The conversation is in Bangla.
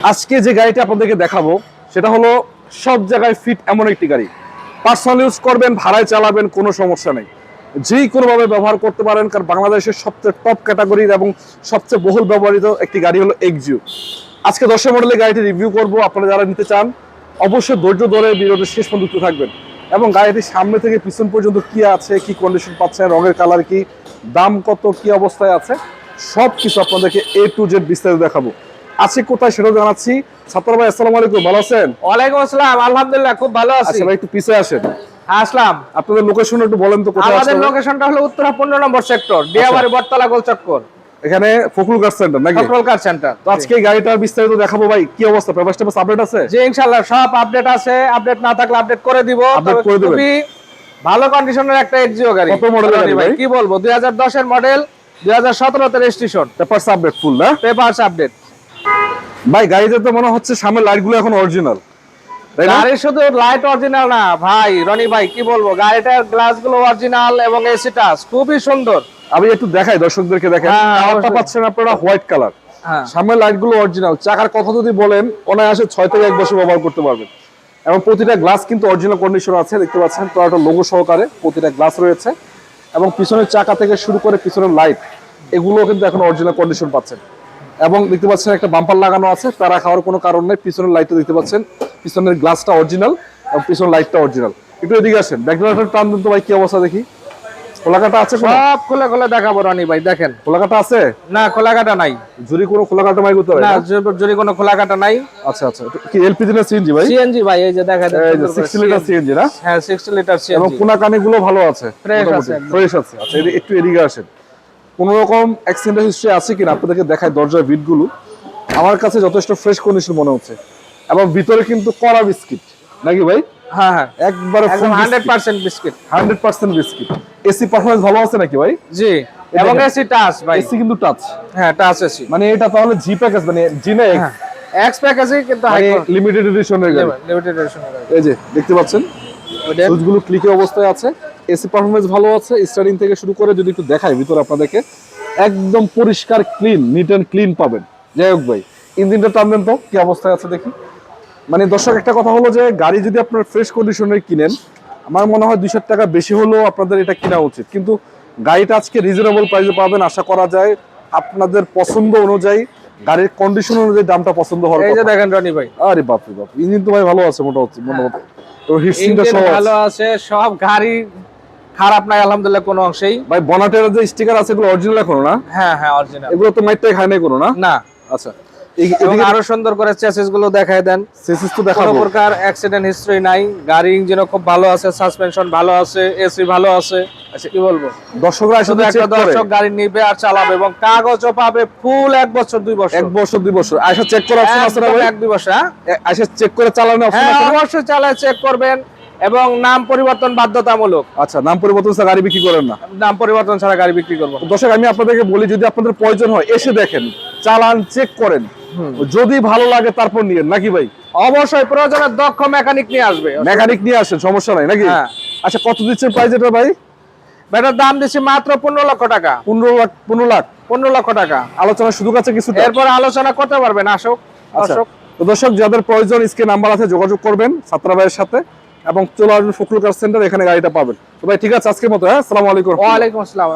আজকে যে গাড়িটা আপনাদেরকে দেখাবো, সেটা হলো সব জায়গায় ফিট এমন একটি গাড়ি। পার্সোনাল ইউজ করবেন, ভাড়ায় চালাবেন, কোনো সমস্যা নেই। যেই কোনোভাবে ব্যবহার করতে পারেন, কারণ বাংলাদেশের সবচেয়ে টপ ক্যাটাগরির এবং সবচেয়ে বহুল ব্যবহৃত একটি গাড়ি হলো এক্সিউ আজকে দশের মডেলের গাড়িটি রিভিউ করব, আপনারা যারা নিতে চান, অবশ্যই ধৈর্য ধরে বিরোধের শেষ পর্যন্ত থাকবেন। এবং গাড়িটির সামনে থেকে পিছন পর্যন্ত কি আছে, কি কন্ডিশন পাচ্ছেন রঙের কালার কি, দাম কত, কি অবস্থায় আছে সব কিছু আপনাদেরকে এ টু জেড বিস্তারিত দেখাবো। আজকে কোথায় সেটাও জানাচ্ছি। ছাত্র ভাই আসসালামু আলাইকুম ভালো আছেন? ওয়ালাইকুম আসসালাম আলহামদুলিল্লাহ খুব ভালো আছি। আচ্ছা ভাই একটু পিছে আসেন। আসলাম। আপনাদের লোকেশন একটু বলেন তো কোথায় আমাদের লোকেশনটা হলো উত্তরা পনেরো নম্বর সেক্টর ডিয়াবাড়ি বটতলা গোলচক্কর। এখানে ফকুল গার্ড সেন্টার নাকি? পেট্রোল কার সেন্টার তো আজকে গাড়িটার বিস্তারিত দেখাবো ভাই কি অবস্থা? পেপার স্টেপাস আপডেট আছে? জি ইনশাআল্লাহ সব আপডেট আছে। আপডেট না থাকলে আপডেট করে দিব। তবে করে। খুবই ভালো কন্ডিশনের একটা এক্সিও গাড়ি। কত এর গাড়ি ভাই? কি বলব? 2010 এর মডেল 2017 তে রেজিস্ট্রেশন পেপারস আপডেট ফুল না? পেপারস আপডেট ভাই গাড়িতে তো মনে হচ্ছে সামনের লাইটগুলো এখন অরিজিনাল গাড়ির শুধু লাইট অরিজিনাল না ভাই রনি ভাই কি বলব? গাড়িটার গ্লাসগুলো অরিজিনাল এবং এসি টাচ খুবই সুন্দর। আমি একটু দেখাই দর্শকদেরকে দেখেন হ্যাঁ, কালারটা পাচ্ছেন আপনারা হোয়াইট কালার সামনের লাইটগুলো অরিজিনাল চাকার কথা যদি বলেন অনায়াসে ছয় থেকে এক বছর ব্যবহার করতে পারবেন। এবং প্রতিটা গ্লাস কিন্তু অরিজিনাল কন্ডিশন আছে দেখতে পাচ্ছেন। তো একটা লোগো সহকারে প্রতিটা গ্লাস রয়েছে। এবং পিছনের চাকা থেকে শুরু করে পিছনের লাইট এগুলো কিন্তু এখন অরিজিনাল কন্ডিশন পাচ্ছেন। এবং দেখতে পাচ্ছেন একটা বাম্পার লাগানো আছে তারা খাওয়ার কোনো কারণ নেই পিছনের লাইটটা দেখতে পাচ্ছেন পিছনের গ্লাসটা অরিজিনাল এবং পিছনের লাইটটা অরিজিনাল একটু এদিকে আসেন ব্যাকগ্রাউন্ডের টান দিন তো ভাই কি অবস্থা দেখি। খোলাকাটা আছে? সব খুলে খুলে দেখাবো রনি ভাই দেখেন। খোলাকাটা আছে? না খোলাকাটা নাই। জুরি কোনো খোলাকাটা মাই করতে হবে না না? জ- যদি কোনো খোলাকাটা নাই। আচ্ছা আচ্ছা কি এলপিজি না সিএনজি ভাই? সিএনজি ভাই এই যে দেখা যায় এই যে 60 লিটার সিএনজি না? হ্যাঁ 60 লিটার এবং সিএনজি কোনা কানে গুলো ভালো আছে Fresh আছে ফ্রেশ আছে। আচ্ছা একটু এদিকে আসেন। কোন রকম অ্যাক্সিডেন্ট হিস্ট্রি আছে কিনা আপনাদেরকে দেখায় দরজার বিটগুলো আমার কাছে যথেষ্ট ফ্রেশ কন্ডিশন মনে হচ্ছে। এবং ভিতরে কিন্তু কড়া বিস্কিট। নাকি ভাই? হ্যাঁ হ্যাঁ। একবারে 100% biscuit. Hundred percent biscuit. AC performance ভালো আছে নাকি ভাই? জি। এবং এসি টাচ ভাই। এসি কিন্তু টাচ হ্যাঁ টাচ এসি মানে এটা তাহলে জি প্যাকেজ মানে জি না হ্যাঁ এক্স প্যাকেজে কিন্তু হাই লিমিটেড এডিশনের গাড়ি। লিমিটেড এডিশন এই যে দেখতে পাচ্ছেন? সুইচগুলো ক্লিকে অবস্থায় আছে। এসি পারফরমেন্স ভালো আছে স্টার্টিং থেকে শুরু করে যদি একটু দেখাই ভিতরে আপনাদেরকে একদম পরিষ্কার ক্লিন নিট অ্যান্ড ক্লিন পাবেন। যাই হোক ভাই ইঞ্জিনটা টানবেন তো কি অবস্থায় আছে দেখি। মানে দর্শক একটা কথা হলো যে গাড়ি যদি আপনার ফ্রেশ কন্ডিশনের কিনেন আমার মনে হয় দুইশো টাকা বেশি হলেও আপনাদের এটা কেনা উচিত। কিন্তু গাড়িটা আজকে রিজনেবল প্রাইসে পাবেন আশা করা যায় আপনাদের পছন্দ অনুযায়ী গাড়ির কন্ডিশন অনুযায়ী দামটা পছন্দ হবে এই যে দেখেন রনি ভাই। আরে বাপ রে বাপ ইঞ্জিন তো ভাই ভালো আছে মোটামুটি মোটামুটি তো সহ আছে। ভালো আছে সব গাড়ি খারাপ নাই আলহামদুলিল্লাহ কোনো অংশেই। ভাই বনাটের যে স্টিকার আছে এগুলো অরিজিনাল এখনও না? হ্যাঁ হ্যাঁ অরিজিনাল এগুলো তো মাইটটাই খায় নাই কোনো না? না। আচ্ছা। এই- আরও সুন্দর করে চেসিসগুলো দেখায় দেন। চেসিস তো কোনো প্রকার অ্যাক্সিডেন্ট হিস্ট্রি নাই। গাড়ি ইঞ্জিনও খুব ভালো আছে সাসপেনশন ভালো আছে এসি ভালো আছে। আচ্ছা কি বলব? দর্শকরা শুধু একটা দর্শক গাড়ি নিবে আর চালাবে এবং কাগজও পাবে ফুল এক বছর দুই বছর। এক বছর দুই বছর। আয়সা চেক করার অপশন আছে না এক দুই বছর হ্যাঁ? আয়সা চেক করে চালানোর অপশন হ্যাঁ আছে অবশ্যই চালায় চেক করবেন। এবং নাম পরিবর্তন বাধ্যতামূলক। আচ্ছা নাম পরিবর্তন ছাড়া গাড়ি বিক্রি করেন না? নাম পরিবর্তন ছাড়া গাড়ি বিক্রি করব। দর্শক আমি আপনাদেরকে বলি যদি আপনাদের প্রয়োজন হয় এসে দেখেন চালান চেক করেন। যদি ভালো লাগে তারপর নিয়েন নাকি ভাই? অবশ্যই প্রয়োজনে দক্ষ মেকানিক নিয়ে আসবে। মেকানিক নিয়ে আসেন সমস্যা নাই নাকি? হ্যাঁ। আচ্ছা কত দিচ্ছেন প্রাইস এটা ভাই? ব্যাটার দাম দিচ্ছি মাত্র পনেরো লক্ষ টাকা। পনেরো লাখ পনেরো লাখ? পনেরো লক্ষ টাকা। আলোচনা সুযোগ আছে কিছু এরপর আলোচনা করতে পারবেন আসুক আচ্ছা। দর্শক যাদের প্রয়োজন স্ক্রিন নাম্বার আছে যোগাযোগ করবেন ছাত্রা ভাইয়ের সাথে। এবং চলে আসবেন ফখরুল কার সেন্টার এখানে গাড়িটা পাবেন। তো ভাই, ঠিক আছে, আজকের মতো হ্যাঁ? আসসালামু আলাইকুম ওয়ালাইকুম আসসালাম।